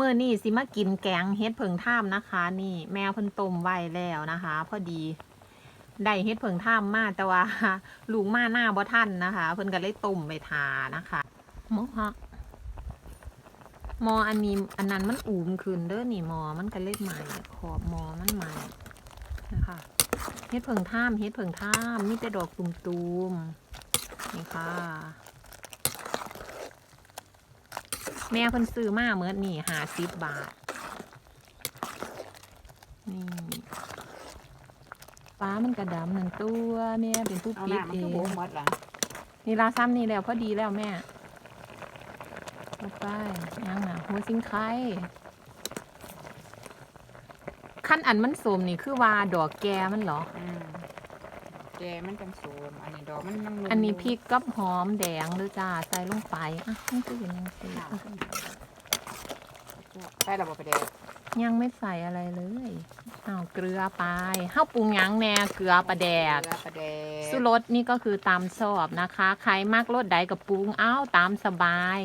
เมื่อนี่สิมากินแกงเฮ็ดเผิงท่ามนะคะ นี่แมวเพิ่นต้มไว้แล้วนะคะ พอดีได้เฮ็ดเผิงท่ามมาแต่ว่าลุงมาหน้าบ่ทันนะคะ เพิ่นก็เลยต้มไปทานะคะหมอฮะหมออันนี้อันนั้นมันอูมขึ้นเด้อนี่หมอมันก็เลยใหม่ขอบหมอมันใหม่นะคะเฮ็ดเผิงท่ามเฮ็ดเผิงท่ามมีแต่ดอกตุ่มๆนี่ค่ะ แม่เพิ่นซื้อมาเมื่อนี่หาสิบบาท นี่ฟ้ามันกระดำหนึ่งตัวแม่เป็นผู้เอาปิดน้ำมันเอก็งโบหมดหลังนี่ลาซ้ำนี่แล้วพอดีแล้วแม่เอาไปยังน่ะหัวซิงไข่ขั้นอันมันสมนี่คือว่าดอกแกมันเหรอ อืม แกมันจังโสมอันนี้ดอกมันมันอันนี้พริกกับหอมแดงหรือจ้าใส่ลงไปอะนี่คืออย่างนี้น้ำขึ้นใส่ระบบไปเดกยังไม่ใส่อะไรเลยอ้าวเกลือไปข้าวปรุงหยังแน่เกลือปลาแดกเกลือปลาแดกสุรสนี่ก็คือตามชอบนะคะ ใครมากรสใดกับปรุงเอ้าตามสบาย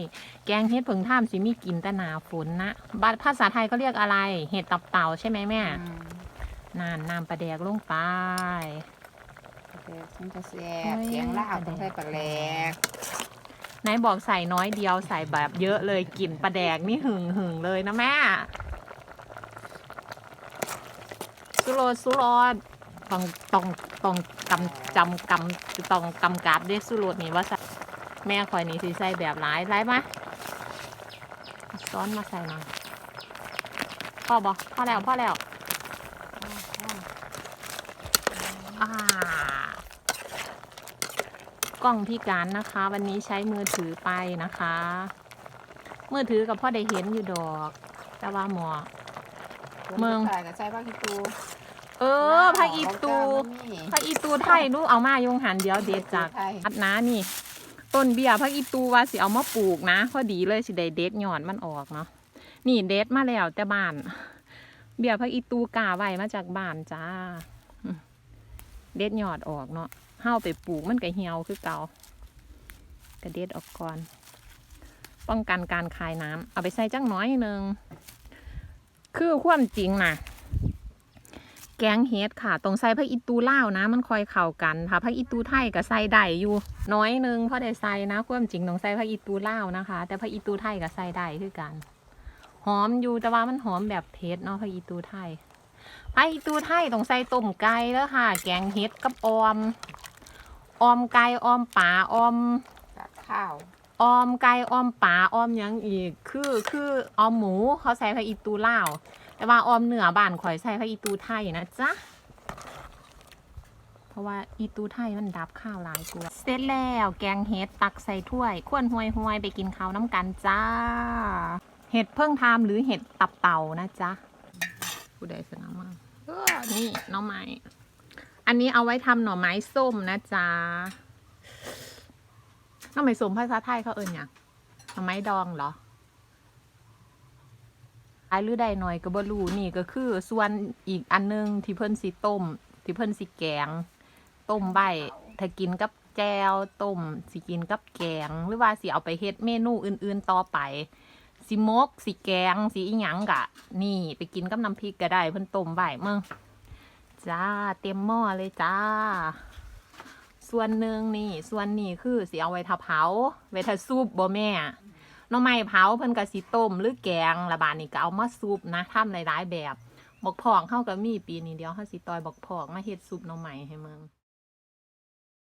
แกงเห็ดเผิงท่ามสิมีกินแต่หนาฝนนะบัดภาษาไทยก็เรียกอะไร เห็ดตับเต่าใช่ไหมแม่อืม นานน้ำปลาแดกลงไปปลาแดก มันจะแซ่บโอ้ยเสียงลาวปลาแดกต้องใส่ปลาแดกไหนบอกใส่น้อยเดียวใส่แบบเยอะเลยกลิ่นปลาแดกนี่หึงหึงเลยนะแม่สุรสสุรสต้องต้องต้องกำจำกำต้องกำกับด้วยสุรสนี่ว่าใส่แม่คอยนี่สิใส่แบบหลายหลายปะซ้อนมาใส่หน่อยพ่อบอกพ่อแล้วพ่อแล้วอ่า กล้องพี่การนะคะ วันนี้ใช้มือถือไปนะคะ มือถือกับพ่อได้เห็นอยู่ดอก แต่ว่าหมอ เมืองใส่กับใส่ผักอีตูเออพระอีตูพระอีตูไทยหนูเอามาโยงหันเดียวเด็ดจากไทยอัดนะนี่ ต้นเบียร์พระอีตูว่าสิเอามาปลูกนะพอดีเลยสิได้เด็ดหย่อนมันออกเนาะนี่เด็ดมาแล้วแต่บ้าน เบียร์พระอีตูกาไว้มาจากบ้านจ้าอืมเด็ดหยอดออกเนาะ เฮาไปปลูกมันก็เหี่ยวคือเก่าก็เด็ดออกก่อน ป้องกันการคายน้ำเอาไปใส่จังน้อยหนึ่งคือความจริงนะแกงเฮ็ดค่ะ ตรงใส่ผักอีตูเล่านะ มันคอยเข้ากันค่ะผักอีตูไทยก็ใส่ได้อยู่น้อยนึงเพราะได้ใส่นะความจริงต้องใส่ผักอีตูเล่านะคะ แต่ผักอีตูไทยก็ใส่ได้คือกัน หอมอยู่แต่ว่ามันหอมแบบเผ็ดเนาะผักอีตูไทยผักอีตูไทยต้องใส่ต้มไก่แล้วค่ะ แกงเฮ็ดกับออม ออมไก่ออมป่าออมกับข้าวออมไก่ออมป่าออมหยังอีก คือคือออมหมูเขาใส่ผักอีตูล่าวแต่ว่าออมเหนือบ้านข่อยใส่ผักอีตูไทยนะจ๊ะเพราะว่าอีตูไทยมันดับข้าวหลายกว่าเสร็จแล้วแกงเห็ดตักใส่ถ้วยข้วนห่วยห่วยๆไปกินข้าวน้ำกันจ้า เห็ดเพิ่งทำหรือเห็ดตับเต่านะจ๊ะผู้ใดสนามมาเออนี่หน่อไม้ อันนี้เอาไว้ทำหน่อไม้ส้มนะจ๊ะหน่อไม้ส้มภาษาไทยเขาเอ่ยอย่างหน่อไม้ดองเหรอขายหรือใดหน่อยก็บ่รู้นี่ก็คือส่วนอีกอันหนึงที่เพิ่นสิต้ม ที่เพิ่นสิแกง ต้มใบถ้ากินกับแจวต้มสิกินกับแกง หรือว่าสิเอาไปเฮ็ดเมนูอื่นๆต่อไปสิมกสิแกงสิอีหยังกะ นี่ไปกินกับน้ำพริกก็ได้เพิ่นต้มใบเมือง จ้า เต็มหม้อเลยจ้า ส่วนหนึ่งนี่ ส่วนนี้คือสิเอาไว้ทาเผา ไว้ทาซุปบ่แม่น้อไม้เผาเพิ่นก็สิต้มหรือแกงละบาดนี่ก็เอามาซุปนะทำหลายๆแบบบอกพอกเข้ากับมีปีนี้เดียวเขาสิตอยบอกพอกมาเฮ็ดซุปน้อไม้ให้มึง